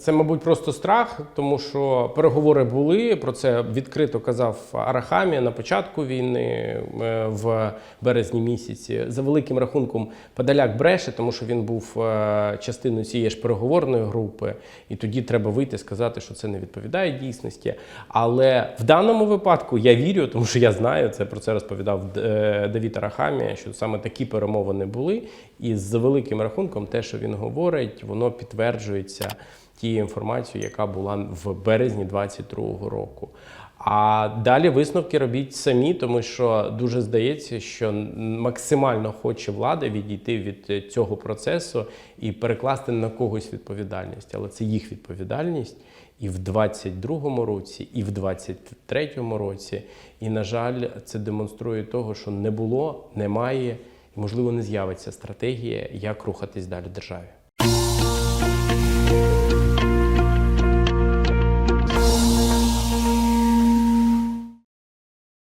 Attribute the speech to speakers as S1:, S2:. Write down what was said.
S1: Це, мабуть, просто страх, тому що переговори були. Про це відкрито казав Арахамія на початку війни е, в березні місяці. За великим рахунком Подоляк бреше, тому що він був е, частиною цієї ж переговорної групи, і тоді треба вийти сказати, що це не відповідає дійсності. Але в даному випадку я вірю, тому що я знаю це про це розповідав е, Давід Арахамія, що саме такі перемовини були. І з великим рахунком, те, що він говорить, воно підтверджується тією інформацією, яка була в березні 22-го року. А далі висновки робіть самі, тому що дуже здається, що максимально хоче влада відійти від цього процесу і перекласти на когось відповідальність. Але це їх відповідальність і в 22-му році, і в 23-му році. І, на жаль, це демонструє того, що не було, немає і, можливо, не з'явиться стратегія, як рухатись далі державі.